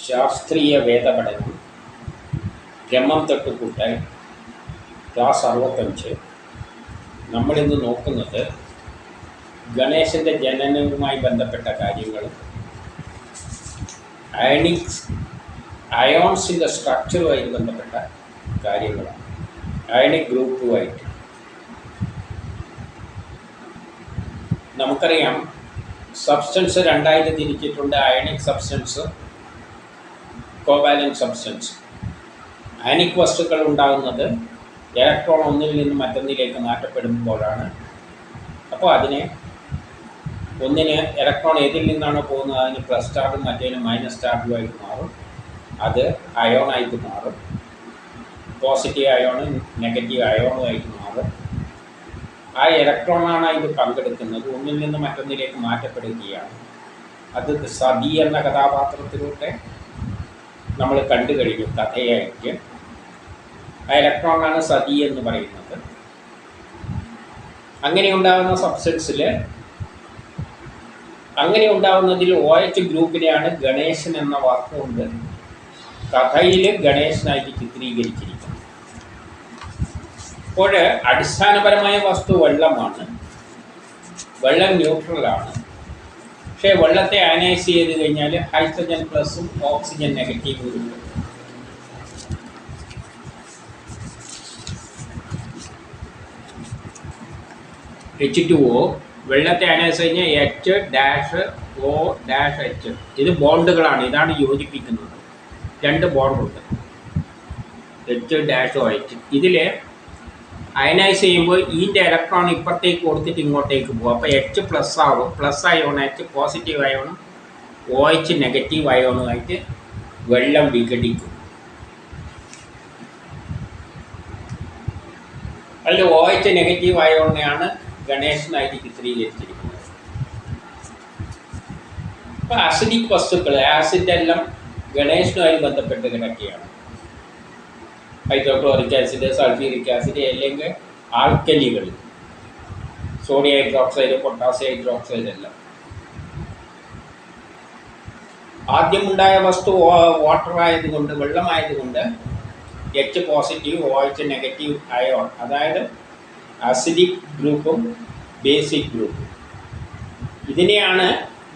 ശാസ്ത്രീയ വേദപഠനം ബ്രഹ്മം തൊട്ട് ക്ലാസ് അറുപത്തഞ്ച്. നമ്മളിന്ന് നോക്കുന്നത് ഗണേശന്റെ ജനനവുമായി ബന്ധപ്പെട്ട കാര്യങ്ങൾ. അയണിക്സ് അയോൺസിന്റെ സ്ട്രക്ചറുമായി ബന്ധപ്പെട്ട കാര്യങ്ങളാണ്. അയണിക് ഗ്രൂപ്പുമായിട്ട്. നമുക്കറിയാം സബ്സ്റ്റൻസ് രണ്ടായിട്ട് തിരിച്ചിട്ടുണ്ട്. Ionic substance covalent substance ionic വസ്തുക്കൾ ഉണ്ടാകുന്നത് ഇലക്ട്രോൺ ഒന്നിൽ നിന്ന് മറ്റൊന്നിലേക്ക് മാറ്റപ്പെടുമ്പോഴാണ്. അപ്പോൾ അതിനെ ഒന്നിന് ഇലക്ട്രോൺ ഏതിൽ നിന്നാണോ പോകുന്നത്? അതിന് പ്ലസ് ചാർജും മറ്റേതിന് മൈനസ് ചാർജുമായിട്ട് മാറും. അത് അയോണായിട്ട് മാറും. പോസിറ്റീവ് അയോണും നെഗറ്റീവ് അയോണും ആയിട്ട് മാറും. ആ ഇലക്ട്രോണാണ് ഇത് പങ്കെടുക്കുന്നത്. ഒന്നിൽ നിന്ന് മറ്റൊന്നിലേക്ക് മാറ്റപ്പെടുകയാണ്. അത് സതി എന്ന കഥാപാത്രത്തിലൂടെ നമ്മൾ കണ്ടു കഴിഞ്ഞു കഥയായിട്ട്. ആ ഇലക്ട്രോണാണ് സതി എന്ന് പറയുന്നത്. അങ്ങനെ ഉണ്ടാകുന്ന സബ്സ്റ്റൻസിൽ അങ്ങനെ ഉണ്ടാകുന്നതിൽ ഒ എച്ച് ഗ്രൂപ്പിനെയാണ് ഗണേശൻ എന്ന വാക്കുകൊണ്ട് കഥയിൽ ഗണേശനായിട്ട് ചിത്രീകരിച്ചിരിക്കുന്നത്. അപ്പോൾ അടിസ്ഥാനപരമായ വസ്തു വെള്ളമാണ്. വെള്ളം ന്യൂട്രലാണ് പക്ഷേ വെള്ളത്തെ അനൈസ് ചെയ്ത് കഴിഞ്ഞാൽ ഹൈഡ്രജൻ പ്ലസും ഓക്സിജൻ നെഗറ്റീവും ഉണ്ട് എച്ച് ടു ഒ വെള്ളത്തെ അനൈസ് കഴിഞ്ഞാൽ H dash O dash H ഇത് ബോണ്ടുകളാണ് ഇതാണ് യോജിപ്പിക്കുന്നത്. രണ്ട് ബോണ്ടുണ്ട്. എച്ച് ഡാഷ് ഒ എച്ച് ഇതിൽ അയനൈസ് ചെയ്യുമ്പോൾ ഈന്റെ ഇലക്ട്രോൺ ഇപ്പുറത്തേക്ക് കൊടുത്തിട്ട് ഇങ്ങോട്ടേക്ക് പോകും. അപ്പോൾ എച്ച് പ്ലസ് ആവും. പ്ലസ് അയോൺ എച്ച് പോസിറ്റീവ് അയോണും ഒ എച്ച് നെഗറ്റീവ് അയോണുമായിട്ട് വെള്ളം വിഘടിക്കും. അതിൽ ഒ എച്ച് നെഗറ്റീവ് അയോണിനെയാണ് ഗണേശനായിട്ട് ചിത്രീകരിച്ചിരിക്കുന്നത്. അപ്പോൾ ആസിഡിക് വസ്തുക്കൾ ആസിഡ് എല്ലാം ഗണേശനുമായി ബന്ധപ്പെട്ട് കിടക്കുകയാണ്. ഹൈഡ്രോക്ലോറിക് ആസിഡ് സൾഫ്യൂരിക് ആസിഡ് അല്ലെങ്കിൽ ആൽക്കലികൾ. സോഡിയം ഹൈഡ്രോക്സൈഡ് പൊട്ടാസ്യം ഹൈഡ്രോക്സൈഡ് എല്ലാം. ആദ്യമുണ്ടായ വസ്തു വാട്ടർ ആയതുകൊണ്ട് വെള്ളമായതുകൊണ്ട് H positive O H negative ion അതായത് അസിഡിക് ഗ്രൂപ്പും ബേസിക് ഗ്രൂപ്പും ഇതിനെയാണ്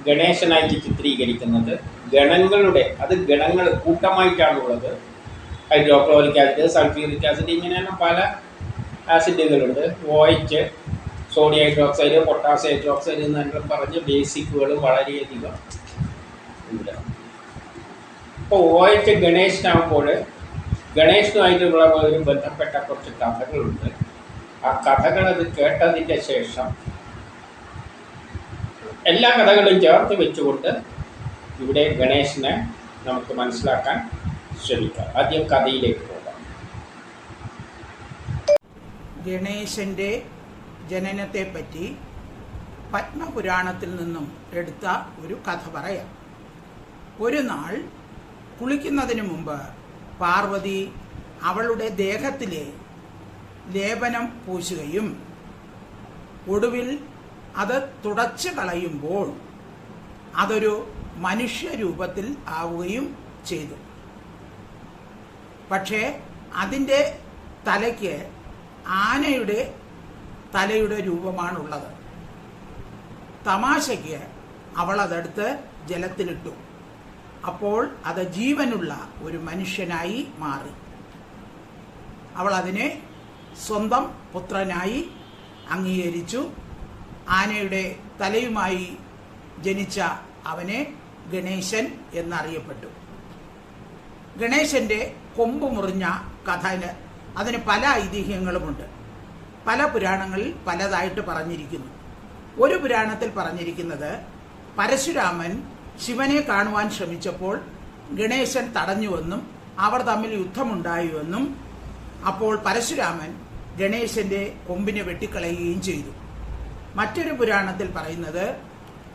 ഗണേശനായിട്ട് ചിത്രീകരിക്കുന്നത്. ഗണങ്ങളുടെ അത് ഗണങ്ങൾ കൂട്ടമായിട്ടാണുള്ളത്. ഹൈഡ്രോക്ലോറിക് ആസിഡ് സൾഫ്യൂറിക് ആസിഡ് ഇങ്ങനെയാണ് പല ആസിഡുകളുണ്ട് വോയിറ്റ് സോഡിയം ഹൈഡ്രോക്സൈഡ് പൊട്ടാസ്യം ഹൈഡ്രോക്സൈഡ് എന്നെല്ലാം പറഞ്ഞ് ബേസിക്കുകൾ വളരെയധികം ഉണ്ട്. ഇപ്പോൾ വോയിറ്റ് ഗണേശനാകുമ്പോൾ ഗണേശനുമായിട്ടുള്ള ഒരു ബന്ധപ്പെട്ട കുറച്ച് കഥകളുണ്ട്. ആ കഥകൾ അത് കേട്ടതിന്റെ ശേഷം എല്ലാ കഥകളും ചേർത്ത് വെച്ചുകൊണ്ട് ഇവിടെ ഗണേശനെ നമുക്ക് മനസ്സിലാക്കാൻ ശ്രമിക്കാം ആദ്യം കഥയിലേക്ക് പോകാം. ഗണേശന്റെ ജനനത്തെപ്പറ്റി പത്മപുരാണത്തിൽ നിന്നും എടുത്ത ഒരു കഥ പറയാം. ഒരു നാൾ കുളിക്കുന്നതിന് മുമ്പ് പാർവതി അവളുടെ ദേഹത്തിലെ ലേപനം പൂശുകയും ഒടുവിൽ അത് തുടച്ചു കളയുമ്പോൾ അതൊരു മനുഷ്യരൂപത്തിൽ ആവുകയും ചെയ്തു. പക്ഷേ അതിന്റെ തലയ്ക്ക് ആനയുടെ തലയുടെ രൂപമാണുള്ളത്. തമാശയ്ക്ക് അവൾ അതെടുത്ത് ജലത്തിലിട്ടു. അപ്പോൾ അത് ജീവനുള്ള ഒരു മനുഷ്യനായി മാറി. അവൾ അതിനെ സ്വന്തം പുത്രനായി അംഗീകരിച്ചു. ആനയുടെ തലയുമായി ജനിച്ച അവനെ ഗണേശൻ എന്നറിയപ്പെട്ടു. ഗണേശന്റെ കൊമ്പ് മുറിഞ്ഞ കഥന് അതിന് പല ഐതിഹ്യങ്ങളുമുണ്ട്. പല പുരാണങ്ങളിൽ പലതായിട്ട് പറഞ്ഞിരിക്കുന്നു. ഒരു പുരാണത്തിൽ പറഞ്ഞിരിക്കുന്നത് പരശുരാമൻ ശിവനെ കാണുവാൻ ശ്രമിച്ചപ്പോൾ ഗണേശൻ തടഞ്ഞുവെന്നും അവർ തമ്മിൽ യുദ്ധമുണ്ടായുവെന്നും അപ്പോൾ പരശുരാമൻ ഗണേശന്റെ കൊമ്പിനെ വെട്ടിക്കളയുകയും ചെയ്തു. മറ്റൊരു പുരാണത്തിൽ പറയുന്നത്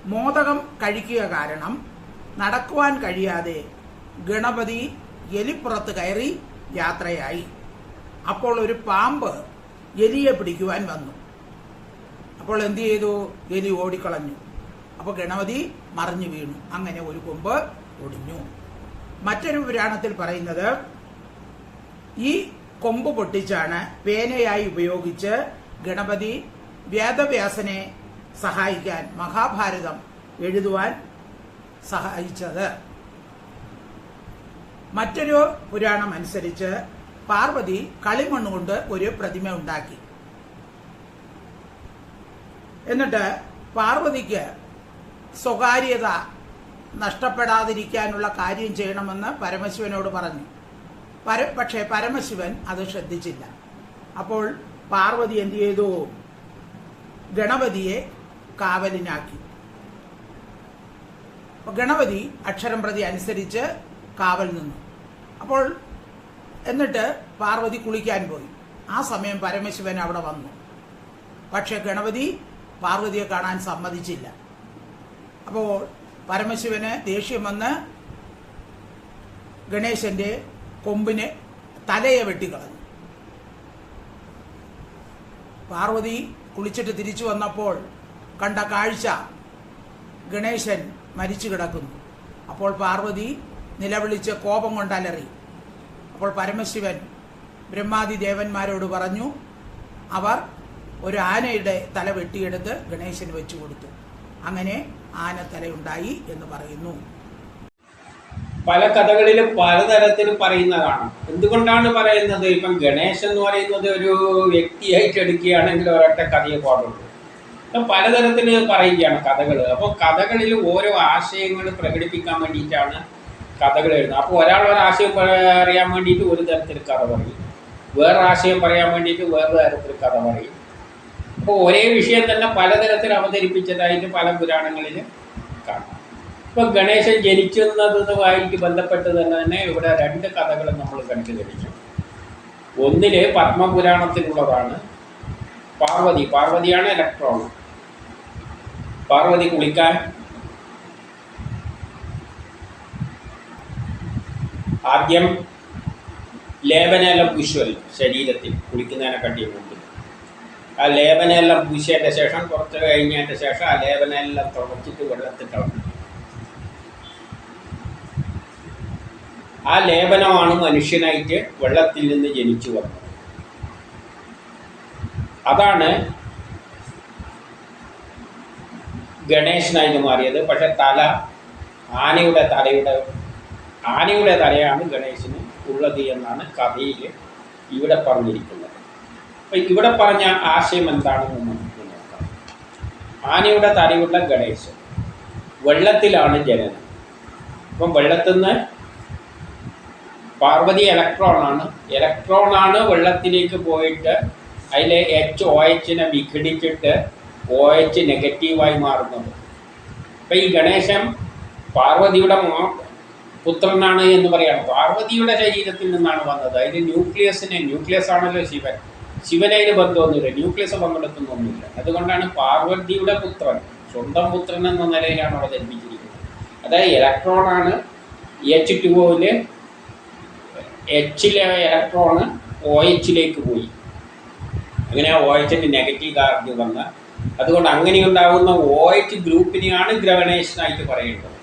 മോദകം കഴിക്കുക കാരണം നടക്കുവാൻ കഴിയാതെ ഗണപതി എലിപ്പുറത്ത് കയറി യാത്രയായി. അപ്പോൾ ഒരു പാമ്പ് എലിയെ പിടിക്കുവാൻ വന്നു. അപ്പോൾ എന്ത് ചെയ്തു? എലി ഓടിക്കളഞ്ഞു. അപ്പോൾ ഗണപതി മറിഞ്ഞു വീണു. അങ്ങനെ ഒരു കൊമ്പ് ഒടിഞ്ഞു. മറ്റൊരു പുരാണത്തിൽ പറയുന്നത് ഈ കൊമ്പ് പൊട്ടിച്ചാണ് പേനയായി ഉപയോഗിച്ച് ഗണപതി വേദവ്യാസനെ സഹായിക്കാൻ മഹാഭാരതം എഴുതുവാൻ സഹായിച്ചത്. മറ്റൊരു പുരാണം അനുസരിച്ച് പാർവതി കളിമണ്ണുകൊണ്ട് ഒരു പ്രതിമ ഉണ്ടാക്കി. എന്നിട്ട് പാർവതിക്ക് സ്വകാര്യത നഷ്ടപ്പെടാതിരിക്കാനുള്ള കാര്യം ചെയ്യണമെന്ന് പരമശിവനോട് പറഞ്ഞു. പര പക്ഷേ പരമശിവൻ അത് ശ്രദ്ധിച്ചില്ല. അപ്പോൾ പാർവതി എന്തു ചെയ്തു? ഗണപതിയെ കാവലിനാക്കി. ഗണപതി അക്ഷരം പ്രതി അനുസരിച്ച് കാവൽ നിന്നു. അപ്പോൾ എന്നിട്ട് പാർവതി കുളിക്കാൻ പോയി. ആ സമയം പരമശിവൻ അവിടെ വന്നു. പക്ഷെ ഗണപതി പാർവതിയെ കാണാൻ സമ്മതിച്ചില്ല. അപ്പോൾ പരമശിവന് ദേഷ്യം വന്ന് ഗണേശന്റെ കൊമ്പിന് തലയെ വെട്ടിക്കളഞ്ഞു പാർവതി കുളിച്ചിട്ട് തിരിച്ചു വന്നപ്പോൾ കണ്ട കാഴ്ച ഗണേശൻ മരിച്ചു കിടക്കുന്നു. അപ്പോൾ പാർവതി നിലവിളിച്ച് കോപം കൊണ്ട് അലറി അപ്പോൾ പരമശിവൻ ബ്രഹ്മാദി ദേവന്മാരോട് പറഞ്ഞു അവർ ഒരു ആനയുടെ തല വെട്ടിയെടുത്ത് ഗണേശന് വെച്ചു കൊടുത്തു. അങ്ങനെ ആന തലയുണ്ടായി എന്ന് പറയുന്നു. പല കഥകളിലും പലതരത്തിൽ പറയുന്നതാണ്. എന്തുകൊണ്ടാണ് പറയുന്നത്? ഇപ്പം ഗണേശൻ എന്ന് പറയുന്നത് ഒരു വ്യക്തിയായിട്ട് എടുക്കുകയാണെങ്കിൽ ഒരൊറ്റ കഥയെ പാടുള്ളൂ. അപ്പം പലതരത്തിൽ പറയുകയാണ് കഥകൾ അപ്പോൾ കഥകളിൽ ഓരോ ആശയങ്ങൾ പ്രകടിപ്പിക്കാൻ വേണ്ടിയിട്ടാണ് കഥകൾ എഴുതുന്നത് അപ്പോൾ ഒരാൾ ഒരു ആശയം പറയാൻ വേണ്ടിയിട്ട് ഒരു തരത്തിൽ കഥ പറയും. വേറൊരു ആശയം പറയാൻ വേണ്ടിയിട്ട് വേറൊരു തരത്തിൽ കഥ പറയും. അപ്പോൾ ഒരേ വിഷയം തന്നെ പലതരത്തിൽ അവതരിപ്പിച്ചതായിട്ട് പല പുരാണങ്ങളിൽ കാണാം. ഇപ്പൊ ഗണേശൻ ജനിക്കുന്നതുമായിട്ട് ബന്ധപ്പെട്ട് തന്നെ തന്നെ ഇവിടെ രണ്ട് കഥകൾ നമ്മൾ കണ്ടു കഴിഞ്ഞു ഒന്നിൽ പത്മപുരാണത്തിലുള്ളതാണ്. പാർവതി. പാർവതിയാണ് ഇലക്ട്രോൺ. പാർവതി കുളിക്കാൻ ആദ്യം ലേപനെല്ലാം പൂശുവല്ലോ ശരീരത്തിൽ കുളിക്കുന്നതിനെ കട്ടി മുമ്പ്. ആ ലേപനയെല്ലാം പൂശിയതിന്റെ ശേഷം കുറച്ച് കഴിഞ്ഞതിന്റെ ശേഷം ആ ലേപനയെല്ലാം തുടച്ചിട്ട് വെള്ളത്തിൽ കളഞ്ഞു ആ ലേപനമാണ് മനുഷ്യനായിട്ട് വെള്ളത്തിൽ നിന്ന് ജനിച്ചു വന്നത്. അതാണ് ഗണേശനായിട്ട് മാറിയത്. പക്ഷെ തല ആനയുടെ തലയുടെ ആനയുടെ തലയാണ് ഗണേശന് ഉള്ളത് എന്നാണ് കഥയിൽ ഇവിടെ പറഞ്ഞിരിക്കുന്നത്. അപ്പൊ ഇവിടെ പറഞ്ഞ ആശയം എന്താണെന്ന് നമുക്ക് നോക്കാം. ആനയുടെ തലയുള്ള ഗണേശൻ വെള്ളത്തിലാണ് ജനനം. അപ്പം വെള്ളത്തിൽ നിന്ന് പാർവതി ഇലക്ട്രോൺ ആണ് വെള്ളത്തിലേക്ക് പോയിട്ട് അതിലെ എച്ച് ഒ എച്ചിനെ വിഘടിച്ചിട്ട് ഒ എച്ച് നെഗറ്റീവായി മാറുന്നത്. അപ്പം ഈ ഗണേശൻ പാർവതിയുടെ പുത്രനാണ് എന്ന് പറയാണ്. പാർവതിയുടെ ശരീരത്തിൽ നിന്നാണ് വന്നത്. അതിന് ന്യൂക്ലിയസിനെ ന്യൂക്ലിയസ് ആണല്ലോ ശിവൻ. ശിവനതിന് ബന്ധമൊന്നുമില്ല. ന്യൂക്ലിയസ് പങ്കെടുക്കുന്നൊന്നുമില്ല. അതുകൊണ്ടാണ് പാർവതിയുടെ പുത്രൻ സ്വന്തം പുത്രൻ എന്ന നിലയിലാണ് അവിടെ ധരിപ്പിച്ചിരിക്കുന്നത് അതായത് ഇലക്ട്രോണാണ് എച്ച് ടു ഒയിൽ എച്ചിലെ ഇലക്ട്രോണ് ഒ എച്ചിലേക്ക് പോയി. അങ്ങനെ ഒ എച്ചിന്റെ നെഗറ്റീവ് ചാർജ് വന്ന്. അതുകൊണ്ട് അങ്ങനെ ഉണ്ടാകുന്ന ഒ എച്ച് ഗ്രൂപ്പിനെയാണ് ഗ്രവണേഷനായിട്ട് പറയേണ്ടത്.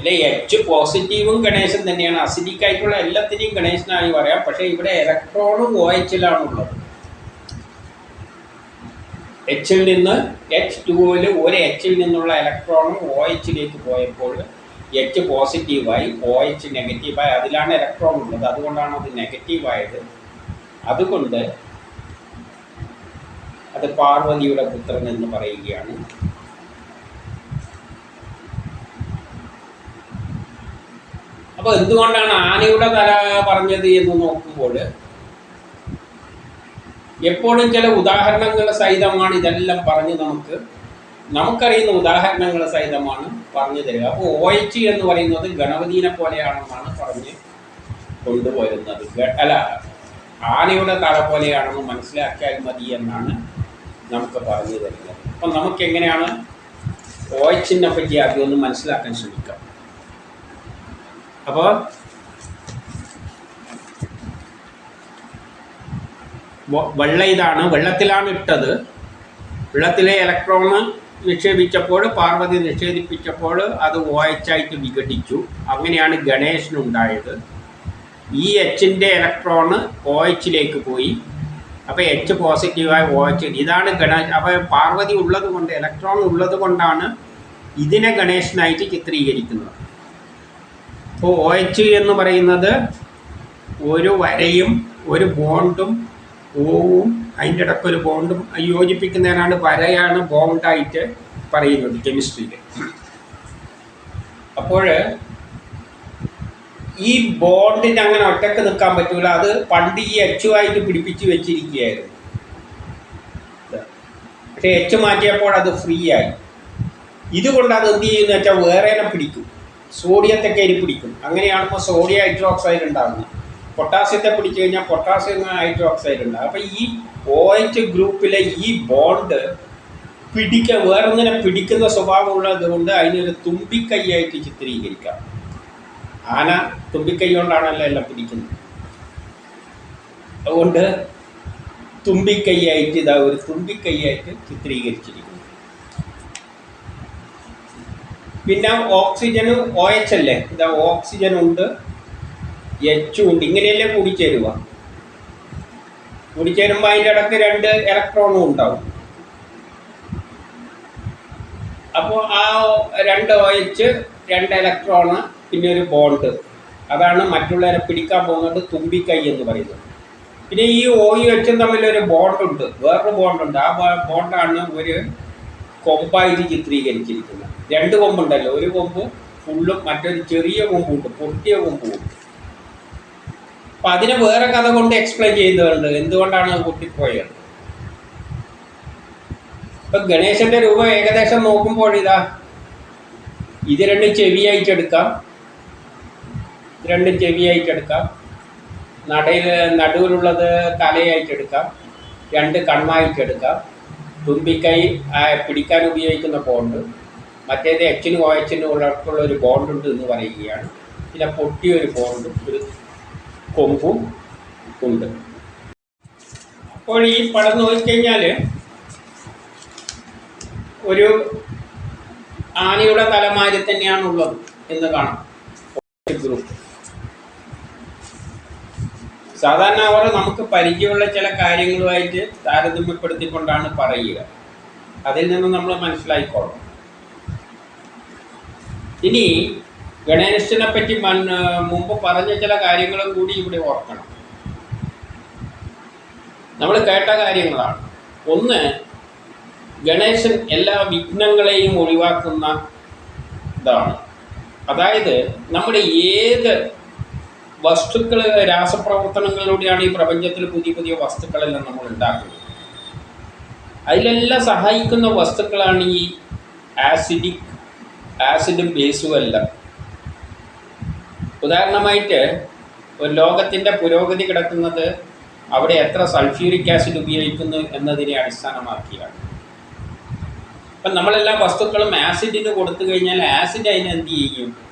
അല്ലെ എച്ച് പോസിറ്റീവും ഗണേശൻ തന്നെയാണ്. അസിഡിക് ആയിട്ടുള്ള എല്ലാത്തിനെയും ഗണേശനായി പറയാം. പക്ഷേ ഇവിടെ ഇലക്ട്രോണും ഒ എച്ചിലാണുള്ളത് എച്ചിൽ നിന്ന് എച്ച് ടുവിൽ ഒരു എച്ചിൽ നിന്നുള്ള ഇലക്ട്രോണും ഒ എച്ചിലേക്ക് പോയപ്പോൾ എച്ച് പോസിറ്റീവായി ഒ എച്ച് നെഗറ്റീവായി അതിലാണ് ഇലക്ട്രോൺ ഉള്ളത്. അതുകൊണ്ടാണ് അത് നെഗറ്റീവായത് അതുകൊണ്ട് അത് പാർവതിയുടെ പുത്രൻ എന്ന് പറയുകയാണ്. അപ്പോൾ എന്തുകൊണ്ടാണ് ആനയുടെ തല പറഞ്ഞത് എന്ന് നോക്കുമ്പോൾ എപ്പോഴും ചില ഉദാഹരണങ്ങൾ സഹിതമാണ് ഇതെല്ലാം പറഞ്ഞ് നമുക്ക്. നമുക്കറിയുന്ന ഉദാഹരണങ്ങൾ സഹിതമാണ് പറഞ്ഞു തരിക. അപ്പോൾ ഒ എച്ച് എന്ന് പറയുന്നത് ഗണപതിനെ പോലെയാണെന്നാണ് പറഞ്ഞ് കൊണ്ടുപോരുന്നത്. അല്ല ആനയുടെ തല പോലെയാണെന്ന് മനസ്സിലാക്കിയാൽ മതി എന്നാണ് നമുക്ക് പറഞ്ഞു തരുന്നത്. അപ്പം നമുക്ക് എങ്ങനെയാണ് ഒ എച്ചിനെ പറ്റി ആദ്യം ഒന്ന് മനസ്സിലാക്കാൻ ശ്രമിക്കാം. അപ്പോൾ വ- വെള്ള ഇതാണ്. വെള്ളത്തിലാണ് ഇട്ടത്. വെള്ളത്തിലെ ഇലക്ട്രോണ് നിക്ഷേപിച്ചപ്പോൾ പാർവതി നിക്ഷേപിപ്പിച്ചപ്പോൾ അത് ഒ എച്ച് ആയിട്ട് വിഘടിച്ചു. അങ്ങനെയാണ് ഗണേശനുണ്ടായത്. ഈ എച്ചിന്റെ ഇലക്ട്രോണ് ഒ എച്ചിലേക്ക് പോയി. അപ്പോൾ എച്ച് പോസിറ്റീവായ ഒ എച്ച് ഇതാണ് ഗണേശ് അപ്പോൾ പാർവതി ഉള്ളത് കൊണ്ട് ഇലക്ട്രോൺ ഉള്ളത് കൊണ്ടാണ് ഇതിനെ ഗണേശനായിട്ട് ചിത്രീകരിക്കുന്നത്. അപ്പോൾ ഒ എച്ച് എന്ന് പറയുന്നത് ഒരു വരയും ഒരു ബോണ്ടും ഓവും അതിന്റെ ഇടയ്ക്ക് ഒരു ബോണ്ടും യോജിപ്പിക്കുന്നതിനാണ് വരയാണ് ബോണ്ടായിട്ട് പറയുന്നത് കെമിസ്ട്രിയിൽ അപ്പോൾ ഈ ബോണ്ടിന് അങ്ങനെ ഒറ്റയ്ക്ക് നിൽക്കാൻ പറ്റൂല. അത് പണ്ട് ഈ എച്ചുമായിട്ട് പിടിപ്പിച്ച് വെച്ചിരിക്കുകയായിരുന്നു. പക്ഷെ എച്ച് മാറ്റിയപ്പോൾ അത് ഫ്രീ ആയി. ഇതുകൊണ്ട് അത് എന്ത് ചെയ്യുന്ന വെച്ചാൽ വേറെ പിടിക്കും. സോഡിയത്തെ കയറി പിടിക്കും. അങ്ങനെയാകുമ്പോൾ സോഡിയം ഹൈഡ്രോക്സൈഡ് ഉണ്ടാകുന്നത് പൊട്ടാസ്യത്തെ പിടിച്ചു കഴിഞ്ഞാൽ പൊട്ടാസ്യം ഹൈഡ്രോക്സൈഡ് ഉണ്ടാകും അപ്പോൾ ഈ ഒ എച്ച് ഗ്രൂപ്പിലെ ഈ ബോണ്ട് പിടിക്ക വേറൊന്നിനെ പിടിക്കുന്ന സ്വഭാവമുള്ളത് കൊണ്ട് അതിനൊരു തുമ്പിക്കൈയായിട്ട് ചിത്രീകരിക്കാം. ആന തുമ്പിക്കൈ കൊണ്ടാണല്ലോ എല്ലാം പിടിക്കുന്നത്. അതുകൊണ്ട് തുമ്പിക്കൈയായിട്ട് ഇതാ ഒരു തുമ്പിക്കൈയായിട്ട് ചിത്രീകരിച്ചിരിക്കുന്നു. പിന്നെ ഓക്സിജന് ഒ എച്ച് അല്ലേ? ഇതാ ഓക്സിജൻ ഉണ്ട് എച്ചും ഉണ്ട്. ഇങ്ങനെയല്ലേ കൂടിച്ചേരുക. കൂടിച്ചേരുമ്പോൾ അതിന്റെ ഇടയ്ക്ക് രണ്ട് ഇലക്ട്രോണും ഉണ്ടാവും. അപ്പോൾ ആ രണ്ട് ഒ എച്ച് രണ്ട് ഇലക്ട്രോണ് പിന്നെ ഒരു ബോണ്ട് അതാണ് മറ്റുള്ളവരെ പിടിക്കാൻ പോകുന്നത് തുമ്പിക്കൈ എന്ന് പറയുന്നത്. പിന്നെ ഈ ഓയും എച്ചും തമ്മിലൊരു ബോണ്ടുണ്ട് വേറൊരു ബോണ്ടുണ്ട് ആ ബോണ്ടാണ് ഒരു കൊമ്പായിട്ട് ചിത്രീകരിച്ചിരിക്കുന്നത് രണ്ട് കൊമ്പുണ്ടല്ലോ. ഒരു കൊമ്പ് ഫുള്ളും മറ്റൊരു ചെറിയ കൊമ്പുണ്ട്. പൊട്ടിയ കൊമ്പുണ്ട് അപ്പം അതിനെ വേറെ കഥ കൊണ്ട് എക്സ്പ്ലെയിൻ ചെയ്യുന്നുണ്ട്. എന്തുകൊണ്ടാണ് പൊട്ടിപ്പോയത്? ഇപ്പം ഗണേശന്റെ രൂപം ഏകദേശം നോക്കുമ്പോൾ ഇതാ ഇത് രണ്ടും ചെവിയായിട്ടെടുക്കാം ഇത് രണ്ടും ചെവിയായിട്ടെടുക്കാം നടയിൽ നടുവിലുള്ളത് തലയായിട്ടെടുക്കാം രണ്ട് കണ്ണായിട്ടെടുക്കാം തുമ്പിക്കൈ പിടിക്കാൻ ഉപയോഗിക്കുന്ന ബോണ്ട് മറ്റേത് എച്ചിനും ഓയച്ചിനും എച്ചിനും ഉള്ള ഒരു ബോണ്ടുണ്ട് എന്ന് പറയുകയാണ്. പിന്നെ പൊട്ടിയൊരു ബോണ്ടും ഒരു കൊമ്പും ഉണ്ട്. അപ്പോൾ ഈ പടം നോക്കിക്കഴിഞ്ഞാൽ ഒരു ആനയുടെ തലമാരി തന്നെയാണുള്ളത് എന്ന് കാണാം. ഗ്രൂപ്പ് സാധാരണ അവർ നമുക്ക് പരിചയമുള്ള ചില കാര്യങ്ങളുമായിട്ട് താരതമ്യപ്പെടുത്തിക്കൊണ്ടാണ് പറയുക. അതിൽ നിന്ന് നമ്മൾ മനസ്സിലായിക്കോളാം. ഇനി ഗണേശനെ പറ്റി മുമ്പ് പറഞ്ഞ ചില കാര്യങ്ങളും കൂടി ഇവിടെ ഓർക്കണം. നമ്മൾ കേട്ട കാര്യങ്ങളാണ്. ഒന്ന് ഗണേശൻ എല്ലാ വിഘ്നങ്ങളെയും ഒഴിവാക്കുന്ന ഇതാണ്. അതായത് നമ്മുടെ ഏത് വസ്തുക്കൾ രാസപ്രവർത്തനങ്ങളിലൂടെയാണ് ഈ പ്രപഞ്ചത്തിൽ പുതിയ പുതിയ വസ്തുക്കളെല്ലാം നമ്മൾ ഉണ്ടാക്കുന്നത്. അതിലെല്ലാം സഹായിക്കുന്ന വസ്തുക്കളാണ് ഈ ആസിഡിക് ആസിഡും ബേസും എല്ലാം. ഉദാഹരണമായിട്ട് ഒരു ലോകത്തിന്റെ പുരോഗതി കിടക്കുന്നത് അവിടെ എത്ര സൾഫ്യൂരിക് ആസിഡ് ഉപയോഗിക്കുന്നു എന്നതിനെ അടിസ്ഥാനമാക്കിയാണ്. അപ്പം നമ്മളെല്ലാ വസ്തുക്കളും ആസിഡിന് കൊടുത്തു കഴിഞ്ഞാൽ ആസിഡ് അതിനെന്ത് ചെയ്യും?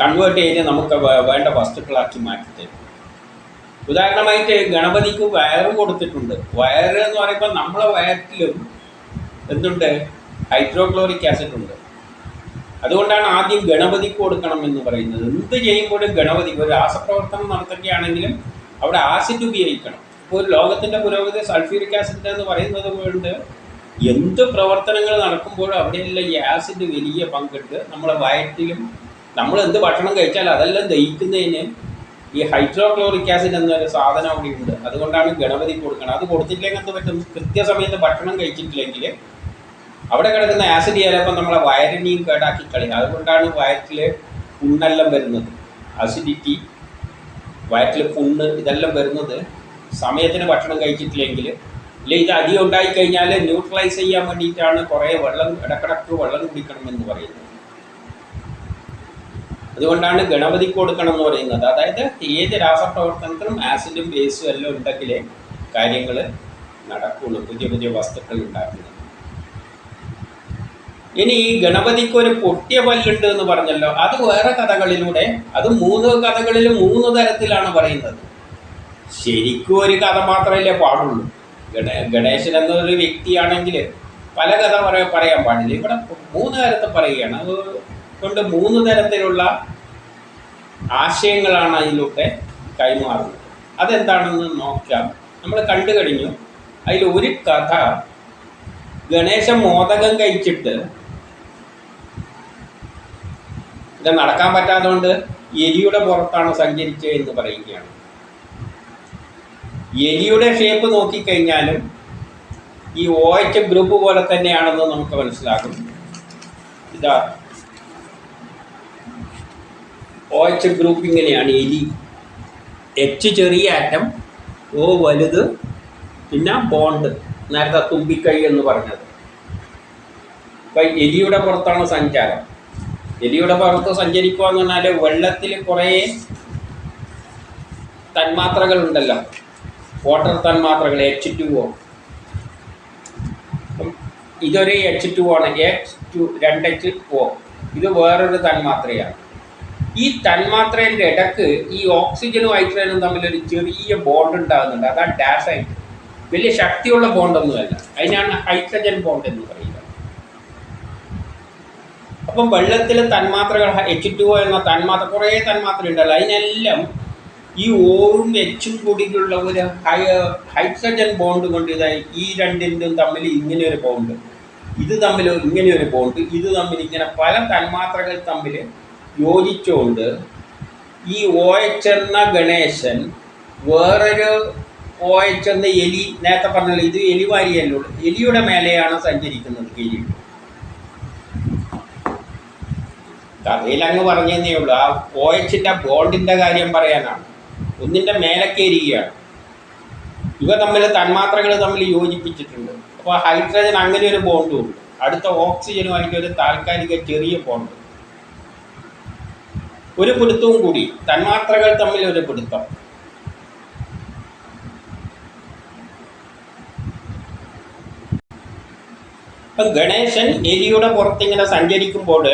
കൺവേർട്ട് ചെയ്ത് നമുക്ക് വേണ്ട വസ്തുക്കളാക്കി മാറ്റി തരും ഉദാഹരണമായിട്ട് ഗണപതിക്ക് വയറ് കൊടുത്തിട്ടുണ്ട്. വയറ് എന്ന് പറയുമ്പോൾ നമ്മളെ വയറ്റിലും എന്തുണ്ട്? ഹൈഡ്രോക്ലോറിക് ആസിഡ് ഉണ്ട്. അതുകൊണ്ടാണ് ആദ്യം ഗണപതിക്ക് കൊടുക്കണം എന്ന് പറയുന്നത്. എന്ത് ചെയ്യുമ്പോഴും ഗണപതിക്ക് ഒരു രാസപ്രവർത്തനം നടത്തുകയാണെങ്കിലും അവിടെ ആസിഡ് ഉപയോഗിക്കണം. ഇപ്പോൾ ഒരു ലോകത്തിന്റെ പുരോഗതി സൾഫ്യൂരിക് ആസിഡ് എന്ന് പറയുന്നത് കൊണ്ട് എന്ത് പ്രവർത്തനങ്ങൾ നടക്കുമ്പോഴും അവിടെയുള്ള ഈ ആസിഡ് വലിയ പങ്കുണ്ട് നമ്മളെ വയറ്റിലും നമ്മൾ എന്ത് ഭക്ഷണം കഴിച്ചാൽ അതെല്ലാം ദഹിക്കുന്നതിന് ഈ ഹൈഡ്രോക്ലോറിക് ആസിഡ് എന്നൊരു സാധനം അവിടെ ഉണ്ട്. അതുകൊണ്ടാണ് ഗണപതി കൊടുക്കുന്നത് അത് കൊടുത്തിട്ടില്ലെങ്കിൽ എന്ത് പറ്റും? കൃത്യസമയത്ത് ഭക്ഷണം കഴിച്ചിട്ടില്ലെങ്കിൽ അവിടെ കിടക്കുന്ന ആസിഡ് ചിലപ്പോൾ നമ്മളെ വയറിനെയും കേടാക്കി കളയും. അതുകൊണ്ടാണ് വയറ്റിൽ പുണ്ണെല്ലാം വരുന്നത്. അസിഡിറ്റി വയറ്റിൽ പുണ്ണ് ഇതെല്ലാം വരുന്നത്. സമയത്തിന് ഭക്ഷണം കഴിച്ചിട്ടില്ലെങ്കിൽ ഇല്ല ഇത് അധികം ഉണ്ടായിക്കഴിഞ്ഞാൽ ന്യൂട്രലൈസ് ചെയ്യാൻ വേണ്ടിയിട്ടാണ് കുറേ വെള്ളം ഇടക്കിടക്ക് വെള്ളം കുടിക്കണം എന്ന് പറയുന്നത്. അതുകൊണ്ടാണ് ഗണപതിക്ക് കൊടുക്കണം എന്ന് പറയുന്നത്. അതായത് ഏത് രാസപ്രവർത്തനത്തിനും ആസിഡും ബേസും എല്ലാം ഉണ്ടെങ്കിലേ കാര്യങ്ങൾ നടക്കുള്ളൂ. പുതിയ പുതിയ വസ്തുക്കൾ ഉണ്ടാക്കുന്നത്. ഇനി ഈ ഗണപതിക്ക് ഒരു പൊട്ടിയ പല്ലുണ്ട് എന്ന് പറഞ്ഞല്ലോ. അത് വേറെ കഥകളിലൂടെ അത് മൂന്ന് കഥകളിൽ മൂന്ന് തരത്തിലാണ് പറയുന്നത്. ശരിക്കും ഒരു കഥ മാത്രമല്ലേ പാടുള്ളൂ. ഗണേ ഗണേശൻ എന്നൊരു വ്യക്തിയാണെങ്കിൽ പല കഥ പറയാൻ പാടില്ല. ഇവിടെ മൂന്ന് തരത്തിൽ പറയുകയാണ്. അതുകൊണ്ട് മൂന്ന് തരത്തിലുള്ള ആശയങ്ങളാണ് അതിലൂടെ കൈമാറുന്നത്. അതെന്താണെന്ന് നോക്കാം. നമ്മൾ കണ്ടു കഴിഞ്ഞു. അതിൽ ഒരു കഥ ഗണേശ മോദകം കഴിച്ചിട്ട് ഇത് നടക്കാൻ പറ്റാത്തതുകൊണ്ട് എലിയുടെ പുറത്താണ് സഞ്ചരിച്ചത് എന്ന് പറയുകയാണ്. എലിയുടെ ഷേപ്പ് നോക്കിക്കഴിഞ്ഞാലും ഈ ഒ എച്ച് ഗ്രൂപ്പ് പോലെ തന്നെയാണെന്ന് നമുക്ക് മനസ്സിലാകും. ഇതാ ഒ എച്ച് ഗ്രൂപ്പ് ഇങ്ങനെയാണ്. എലി. എച്ച് ചെറിയ ആറ്റം ഓ വലുത് പിന്നെ ബോണ്ട് നേരത്തെ തുമ്പിക്കൈ എന്ന് പറഞ്ഞത്. അപ്പം എലിയുടെ പുറത്താണ് സഞ്ചാരം. എലിയുടെ പുറത്ത് സഞ്ചരിക്കുക എന്ന് പറഞ്ഞാൽ വെള്ളത്തിൽ കുറേ തന്മാത്രകളുണ്ടല്ലോ. വാട്ടർ തന്മാത്രകൾ എച്ച് ടു ഒ ഇതൊരു എച്ച് ടു ആണ്. എച്ച് ടു രണ്ട് എച്ച് ഒ ഇത് വേറൊരു തന്മാത്രയാണ്. ഈ തന്മാത്രേന്റെ ഇടയ്ക്ക് ഈ ഓക്സിജനും ഹൈഡ്രജനും തമ്മിൽ ഒരു ചെറിയ ബോണ്ട് ഉണ്ടാകുന്നുണ്ട്. അതാണ് ഡാഷ് ആയിട്ട് വലിയ ശക്തിയുള്ള ബോണ്ടൊന്നുമല്ല അതിനാണ് ഹൈഡ്രജൻ ബോണ്ട് എന്ന് പറയുന്നത്. അപ്പം വെള്ളത്തിലെ തന്മാത്രകൾ എച്ച് ടു എന്ന തന്മാത്ര കുറേ തന്മാത്ര ഉണ്ടല്ലോ. അതിനെല്ലാം ഈ ഓറും എച്ചും കൂടിയുള്ള ഒരു ഹൈ ഹൈഡ്രജൻ ബോണ്ട് കൊണ്ട് ഇതായി ഈ രണ്ടിന്റെയും തമ്മിൽ ഇങ്ങനെ ഒരു ബോണ്ട് ഇത് തമ്മിൽ ഇങ്ങനെ ഒരു ബോണ്ട് ഇത് തമ്മിൽ ഇങ്ങനെ പല തന്മാത്രകൾ തമ്മിൽ യോജിച്ചുകൊണ്ട് ഈ എച്ച് എന്ന ഗണേശൻ വേറൊരു എന്ന എലി നേരത്തെ പറഞ്ഞല്ലോ ഇത് എലിവാരിയല്ലോ എലിയുടെ മേലെയാണ് സഞ്ചരിക്കുന്നത് കിരീടം കഥയിൽ അങ്ങ് പറഞ്ഞതേ ഉള്ളൂ. ആ ഒ എച്ചിന്റെ ബോണ്ടിന്റെ കാര്യം പറയാനാണ്. ഒന്നിന്റെ മേലെ കയറുകയാണ് ഇവ തമ്മിൽ തന്മാത്രകൾ തമ്മിൽ യോജിപ്പിച്ചിട്ടുണ്ട്. അപ്പോൾ ഹൈഡ്രജൻ അങ്ങനെ ഒരു ബോണ്ടും ഉണ്ട് അടുത്ത ഓക്സിജനുമായിട്ട് ഒരു താൽക്കാലിക ചെറിയ ബോണ്ട്. ഒരു പിടുത്തവും കൂടി. തന്മാത്രകൾ തമ്മിൽ ഒരു പിടുത്തം ഇപ്പം ഗണേശൻ എലിയുടെ പുറത്തിങ്ങനെ സഞ്ചരിക്കുമ്പോൾ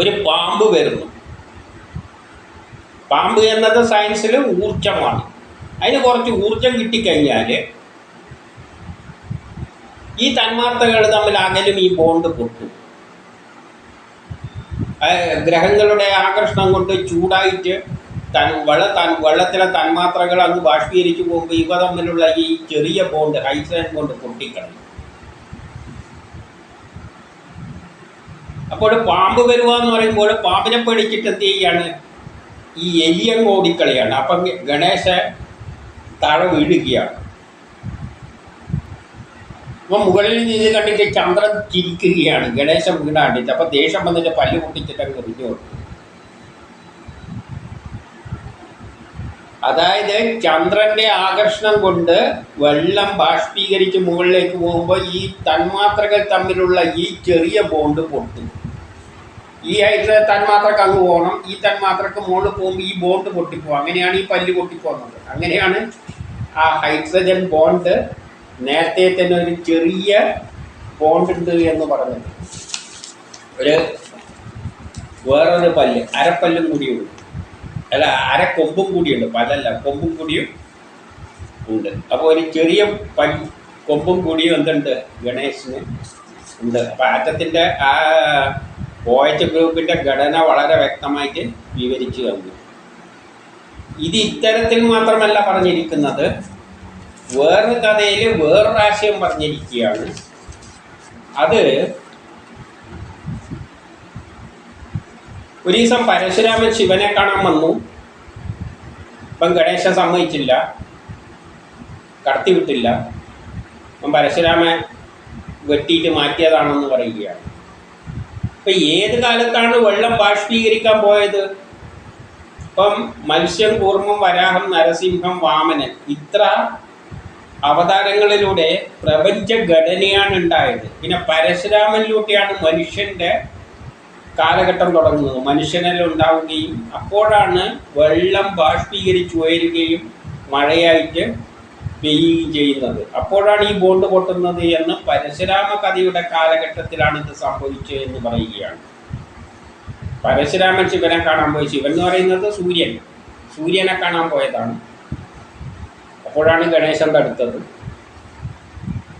ഒരു പാമ്പ് വരുന്നു. പാമ്പ് എന്നത് സയൻസിൽ ഊർജമാണ് അതിന് കുറച്ച് ഊർജം കിട്ടിക്കഴിഞ്ഞാൽ ഈ തന്മാത്രകൾ തമ്മിൽ അകലും ഈ ബോണ്ട് പൊട്ടും. ഗ്രഹങ്ങളുടെ ആകർഷണം കൊണ്ട് ചൂടായിട്ട് തൻ വെള്ള തൻ വെള്ളത്തിലെ തന്മാത്രകൾ അങ്ങ് ബാഷ്പീകരിച്ചു പോകുമ്പോൾ ഇവ തമ്മിലുള്ള ഈ ചെറിയ ബോണ്ട് ഹൈഡ്രജൻ കൊണ്ട് പൊട്ടിക്കളയും. അപ്പോൾ പാമ്പ് വരുക എന്ന് പറയുമ്പോൾ പാമ്പിനെ പേടിച്ചിട്ട് എന്ത് ചെയ്യാണ്? ഈ എലിയങ്ങ് ഓടിക്കളിയാണ്. അപ്പം ഗണേശ താഴെ വീഴുകയാണ്. അപ്പം മുകളിൽ നിന്ന് കണ്ടിട്ട് ചന്ദ്രൻ ചിരിക്കുകയാണ്. ഗണേശൻ വീണാണ്ടിട്ട് അപ്പം ദേഷ്യം വന്നിട്ട് പല്ല് പൊട്ടിച്ചിട്ട് അങ്ങ് എറിഞ്ഞു അതായത് ചന്ദ്രന്റെ ആകർഷണം കൊണ്ട് വെള്ളം ബാഷ്പീകരിച്ച് മുകളിലേക്ക് പോകുമ്പോൾ ഈ തന്മാത്രകൾ തമ്മിലുള്ള ഈ ചെറിയ ബോണ്ട് പൊട്ടും. ഈ ഹൈഡ്രജൻ തന്മാത്രക്ക് അങ്ങ് പോകണം. ഈ തന്മാത്രക്ക് മുകളിൽ പോകുമ്പോൾ ഈ ബോണ്ട് പൊട്ടിപ്പോകും. അങ്ങനെയാണ് ഈ പല്ല് പൊട്ടിപ്പോകുന്നത്. അങ്ങനെയാണ് ആ ഹൈഡ്രജൻ ബോണ്ട് നേരത്തെ തന്നെ ഒരു ചെറിയ പോണ്ട് ഉണ്ട് എന്ന് പറഞ്ഞത്. ഒരു വേറൊരു പല്ല് അരപ്പല്ലും കൂടിയുണ്ട്. അല്ല അര കൊമ്പും കൂടിയുണ്ട്. പല്ലല്ല കൊമ്പും കൂടിയും ഉണ്ട്. അപ്പോൾ ഒരു ചെറിയ പല്ല് കൊമ്പും കൂടിയും എന്തുണ്ട്? ഗണേശന് ഉണ്ട്. അപ്പോൾ ആറ്റത്തിന്റെ ആ പോയച്ച ഗ്രൂപ്പിന്റെ ഗ്രൂപ്പിന്റെ ഘടന വളരെ വ്യക്തമായിട്ട് വിവരിച്ചു തന്നു. ഇത് ഇത്തരത്തിൽ മാത്രമല്ല പറഞ്ഞിരിക്കുന്നത് വേറൊരു കഥയിൽ വേറൊരു ആശയം പറഞ്ഞിരിക്കുകയാണ്. അത് ഒരു ദിവസം പരശുരാമൻ ശിവനെ കാണാൻ വന്നു. ഇപ്പം ഗണേശൻ സമ്മതിച്ചില്ല. കടത്തിവിട്ടില്ല. അപ്പം പരശുരാമൻ വെട്ടിയിട്ട് മാറ്റിയതാണെന്ന് പറയുകയാണ്. ഇപ്പം ഏത് കാലത്താണ് വെള്ളം ബാഷ്പീകരിക്കാൻ പോയത്? ഇപ്പം മത്സ്യം കൂർമ്മം വരാഹം നരസിംഹം വാമനൻ ഇത്ര അവതാരങ്ങളിലൂടെ പ്രപഞ്ച ഘടനയാണ് ഉണ്ടായത് പിന്നെ പരശുരാമനിലൂടെയാണ് മനുഷ്യന്റെ കാലഘട്ടം തുടങ്ങുന്നത്. മനുഷ്യനെല്ലാം ഉണ്ടാവുകയും അപ്പോഴാണ് വെള്ളം ബാഷ്പീകരിച്ച് ഉയരുകയും മഴയായിട്ട് പെയ്യുകയും ചെയ്യുന്നത്. അപ്പോഴാണ് ഈ ബോണ്ട് പൊട്ടുന്നത് എന്ന് പരശുരാമ കഥയുടെ കാലഘട്ടത്തിലാണ് ഇത് സംഭവിച്ചത് എന്ന് പറയുകയാണ്. പരശുരാമൻ ശിവനെ കാണാൻ പോയി ശിവൻ എന്ന് പറയുന്നത് സൂര്യൻ. സൂര്യനെ കാണാൻ പോയതാണ്. അപ്പോഴാണ് ഗണേശൻ തടുത്തത്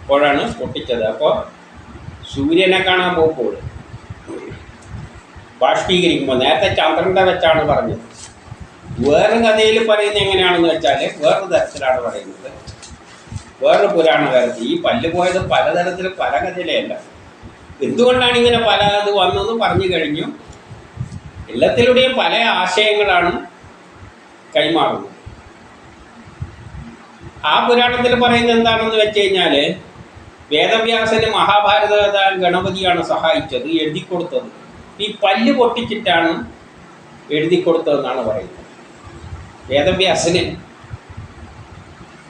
അപ്പോഴാണ് പൊട്ടിച്ചത് അപ്പോൾ സൂര്യനെ കാണാൻ പോകുമ്പോൾ ബാഷ്പീകരിക്കുമ്പോൾ നേരത്തെ ചന്ദ്രന്റെ വെച്ചാണ് പറഞ്ഞത്. വേറെ കഥയിൽ പറയുന്നത് എങ്ങനെയാണെന്ന് വെച്ചാൽ വേറൊരു തരത്തിലാണ് പറയുന്നത്. വേറൊരു പുരാണ കാലത്ത് ഈ പല്ല് പോയത് പലതരത്തിൽ പല കഥയിലല്ല. എന്തുകൊണ്ടാണ് ഇങ്ങനെ പല അത് വന്നതെന്ന് പറഞ്ഞു കഴിഞ്ഞു. എല്ലാത്തിലൂടെയും പല ആശയങ്ങളാണ് കൈമാറുന്നത്. ആ പുരാണത്തിൽ പറയുന്നത് എന്താണെന്ന് വെച്ച് കഴിഞ്ഞാൽ വേദവ്യാസന് മഹാഭാരത ഗണപതിയാണ് സഹായിച്ചത് എഴുതി കൊടുത്തത്. ഈ പല്ല് പൊട്ടിച്ചിട്ടാണ് എഴുതി കൊടുത്തതെന്നാണ് പറയുന്നത്. വേദവ്യാസന്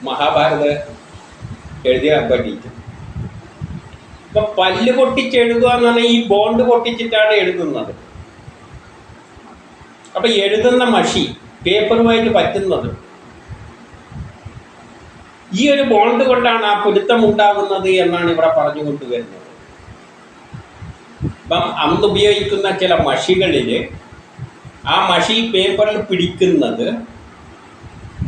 മഹാഭാരത എഴുതിയാൻ പറ്റിയിട്ട് ഇപ്പൊ പല്ല് പൊട്ടിച്ചെഴുതുക എന്ന് പറഞ്ഞാൽ ഈ ബോണ്ട് പൊട്ടിച്ചിട്ടാണ് എഴുതുന്നത്. അപ്പൊ എഴുതുന്ന മഷി പേപ്പറുമായിട്ട് പറ്റുന്നത് ഈ ഒരു ബോണ്ട് കൊണ്ടാണ് ആ പൊരുത്തം ഉണ്ടാകുന്നത് എന്നാണ് ഇവിടെ പറഞ്ഞുകൊണ്ട് വരുന്നത് ഇപ്പം അന്ന് ഉപയോഗിക്കുന്ന ചില മഷികളിൽ ആ മഷി പേപ്പറിൽ പിടിക്കുന്നത്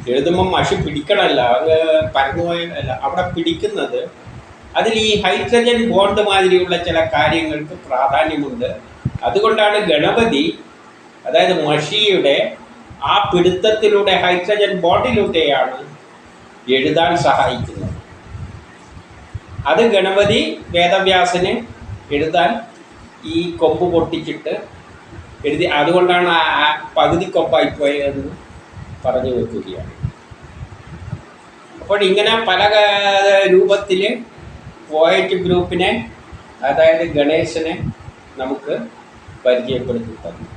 എഴുതുമ്പോൾ മഷി പിടിക്കണമല്ല അത് പരന്നു പോയല്ല അവിടെ പിടിക്കുന്നത് അതിൽ ഈ ഹൈഡ്രജൻ ബോണ്ട് മാതിരിയുള്ള ചില കാര്യങ്ങൾക്ക് പ്രാധാന്യമുണ്ട്. അതുകൊണ്ടാണ് ഗണപതി അതായത് മഷിയുടെ ആ പിടുത്തത്തിലൂടെ ഹൈഡ്രജൻ ബോണ്ടിലൂടെയാണ് എഴുതാൻ സഹായിക്കുന്നത് അത് ഗണപതി വേദവ്യാസന് എഴുതാൻ ഈ കൊമ്പ് പൊട്ടിച്ചിട്ട് എഴുതി അതുകൊണ്ടാണ് ആ പകുതി കൊമ്പായിപ്പോയതെന്ന് പറഞ്ഞു വെക്കുകയാണ്. അപ്പോൾ ഇങ്ങനെ പല രൂപത്തിൽ പോയറ്റ് ഗ്രൂപ്പിനെ അതായത് ഗണേശനെ നമുക്ക് പരിചയപ്പെടുത്തി തന്നു.